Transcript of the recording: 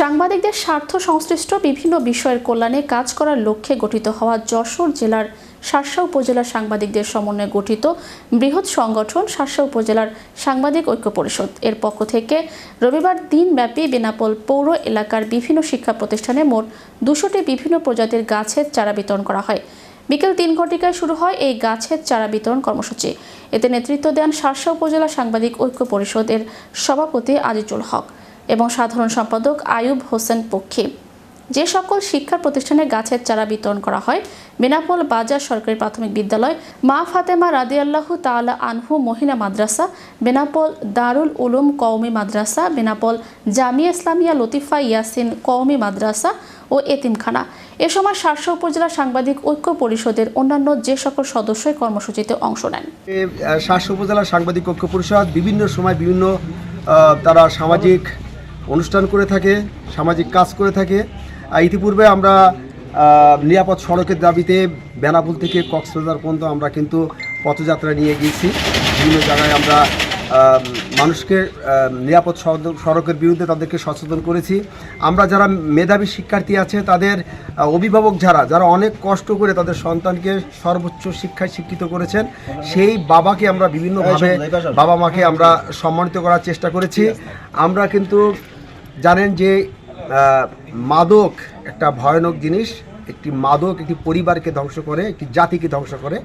সাংবাদিকদের স্বার্থ সংশ্লিষ্ট বিভিন্ন বিষয়ের কল্যাণে কাজ করার লক্ষ্যে গঠিত হওয়া যশোর জেলার শার্শা উপজেলার সাংবাদিকদের সমন্বয়ে গঠিত বৃহৎ সংগঠন শার্শা উপজেলার সাংবাদিক ঐক্য পরিষদ। এর পক্ষ থেকে রবিবার দিনব্যাপী বেনাপোল পৌর এলাকার বিভিন্ন শিক্ষা প্রতিষ্ঠানে মোট দুশোটি বিভিন্ন প্রজাতির গাছের চারা বিতরণ করা হয়। বিকেল তিন ঘটিকায় শুরু হয় এই গাছের চারা বিতরণ কর্মসূচি। এতে নেতৃত্ব দেন শার্শা উপজেলা সাংবাদিক ঐক্য পরিষদের সভাপতি আজিজুল হক। এবং সাধারণ সম্পাদক আয়ুব হোসেন পক্ষী। যে সকল শিক্ষা প্রতিষ্ঠানে গাছের চারা বিতরণ করা হয় বেনাপোল বাজার সরকারি প্রাথমিক বিদ্যালয় মা ফাতেমা রাদিয়াল্লাহু তাআলা আনহু মহিলা মাদ্রাসা বেনাপোল দারুল উলুম কওমি মাদ্রাসা বেনাপোল জামিয়া ইসলামিয়া লতিফা ইয়াসিন কওমি মাদ্রাসা ও এতিমখানা। এ সময় শার্শা উপজেলা সাংবাদিক ঐক্য পরিষদের অন্যান্য যে সকল সদস্যই কর্মসূচিতে অংশ নেন। এ, উপজেলা সাংবাদিক ঐক্য পরিষদ বিভিন্ন সময় বিভিন্ন তারা সামাজিক অনুষ্ঠান করে থাকে সামাজিক কাজ করে থাকে। আর ইতিপূর্বে আমরা নিরাপদ সড়কের দাবিতে বেনাপুল থেকে কক্সবাজার পর্যন্ত আমরা কিন্তু পথযাত্রা নিয়ে গিয়েছি। বিভিন্ন জায়গায় আমরা মানুষকে নিরাপদ সড়কের বিরুদ্ধে তাদেরকে সচেতন করেছি। আমরা যারা মেধাবী শিক্ষার্থী আছে তাদের অভিভাবক যারা যারা অনেক কষ্ট করে তাদের সন্তানকে সর্বোচ্চ শিক্ষায় শিক্ষিত করেছেন সেই বাবাকে আমরা বিভিন্নভাবে বাবা মাকে আমরা সম্মানিত করার চেষ্টা করেছি। আমরা কিন্তু জানেন যে মাদক একটা ভয়ানক জিনিস, একটি মাদক একটি পরিবারকে ধ্বংস করে, একটি জাতিকে ধ্বংস করে।